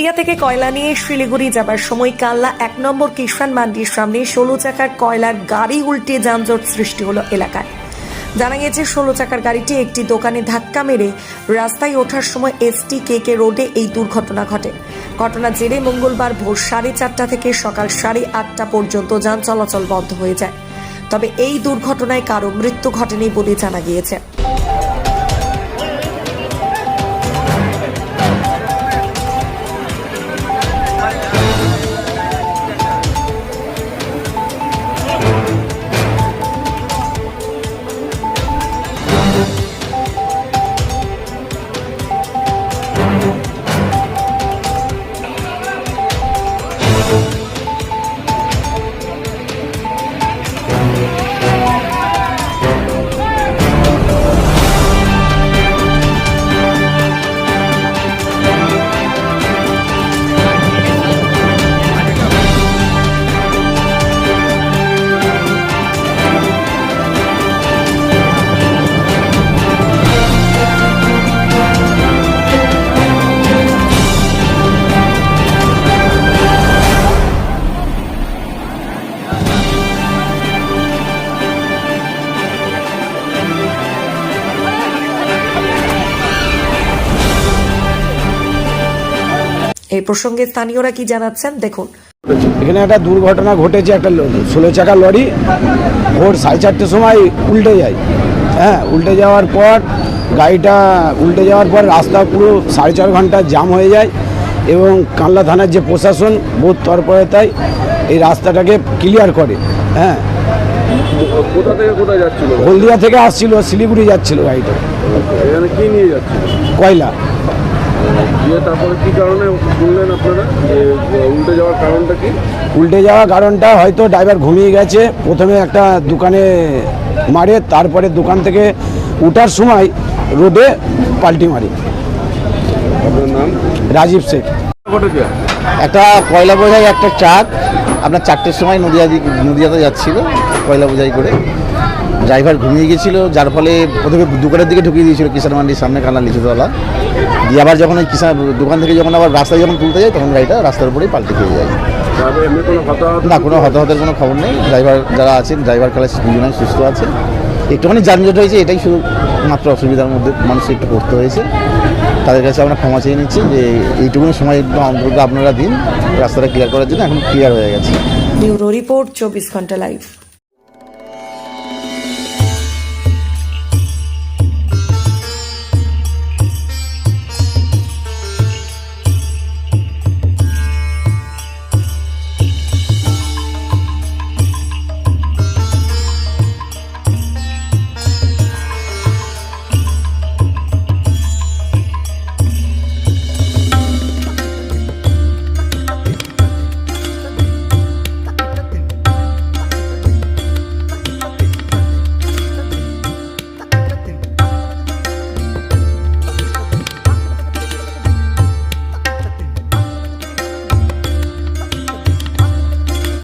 হলদিয়া থেকে কয়লা নিয়ে শিলিগুড়ি যাবার সময় কাল্লা এক নম্বর কিষান মান্ডির সামনে ষোলো চাকার কয়লার গাড়ি উল্টে যানজট সৃষ্টি হলো এলাকায়। জানা গেছে ষোলো চাকার গাড়িটি একটি দোকানে ধাক্কা মেরে রাস্তায় ওঠার সময় এসটি কে কে রোডে এই দুর্ঘটনা ঘটে। ঘটনার জেরে মঙ্গলবার ভোর সাড়ে চারটা থেকে সকাল সাড়ে আটটা পর্যন্ত যান চলাচল বন্ধ হয়ে যায়। তবে এই দুর্ঘটনায় কারও মৃত্যু ঘটেনি বলে জানা গিয়েছে। এই প্রসঙ্গে স্থানীয়রা কি জানাচ্ছেন? দেখুন। এখানে একটা দুর্ঘটনা ঘটেছে একটা ষোলো চাকা লরি ভোর সাড়ে চারটের সময় উল্টে যায়। হ্যাঁ উল্টে যাওয়ার পর গাড়িটা উল্টে যাওয়ার পর রাস্তা পুরো সাড়ে চার ঘণ্টা জাম হয়ে যায় এবং কানলা থানার যে প্রশাসন বহুত তৎপরতায় এই রাস্তাটাকে ক্লিয়ার করে। হ্যাঁ। কোথা থেকে কোথায় যাচ্ছিল? হলদিয়া থেকে আসছিল শিলিগুড়ি যাচ্ছিল গাড়িটা। এখানে কি নিয়ে যাচ্ছিল? কয়লা। দিয়ে তারপরে কি কারণে শুনলেন আপনারা? যে উল্টে যাওয়ার কারণটা কি? উল্টে যাওয়ার কারণটা হয়তো ড্রাইভার ঘুমিয়ে গেছে। প্রথমে একটা দোকানে মারে তারপরে দোকান থেকে উঠার সময় রোডে পাল্টি মারে। আপনার নাম? রাজীব শেখ। ঘটেছে একটা কয়লা বোঝাই একটা ট্রাক। আপনার চারটের সময় নদিয়া দিক নদিয়াতে যাচ্ছিল কয়লা বোঝাই করে। ড্রাইভার ঘুমিয়ে গেছিল যার ফলে প্রথমে দোকানের দিকে ঢুকিয়ে দিয়েছিল কিষান মান্ডির সামনে কানা লিচুতলা। দিয়ে আবার যখন ওই কিষান দোকান থেকে যখন আবার রাস্তায় যখন তুলতে যায় তখন গাড়িটা রাস্তার উপরেই পাল্টে খেয়ে যায়। না কোনো হতাহতের কোনো খবর নেই। ড্রাইভার যারা আছেন ড্রাইভার খেলা দুজনেই সুস্থ আছে। একটুখানি যানজট হয়েছে এটাই শুধু মাত্র অসুবিধার মধ্যে মানুষকে একটু করতে হয়েছে। তাদের কাছে আমরা ক্ষমা চেয়ে নিচ্ছি যে এইটুকুনি সময় একটু অন্তত আপনারা দিন। রাস্তাটা ক্লিয়ার করার জন্য এখন ক্লিয়ার হয়ে গেছে। ব্যুরো রিপোর্ট চব্বিশ ঘণ্টা লাইভ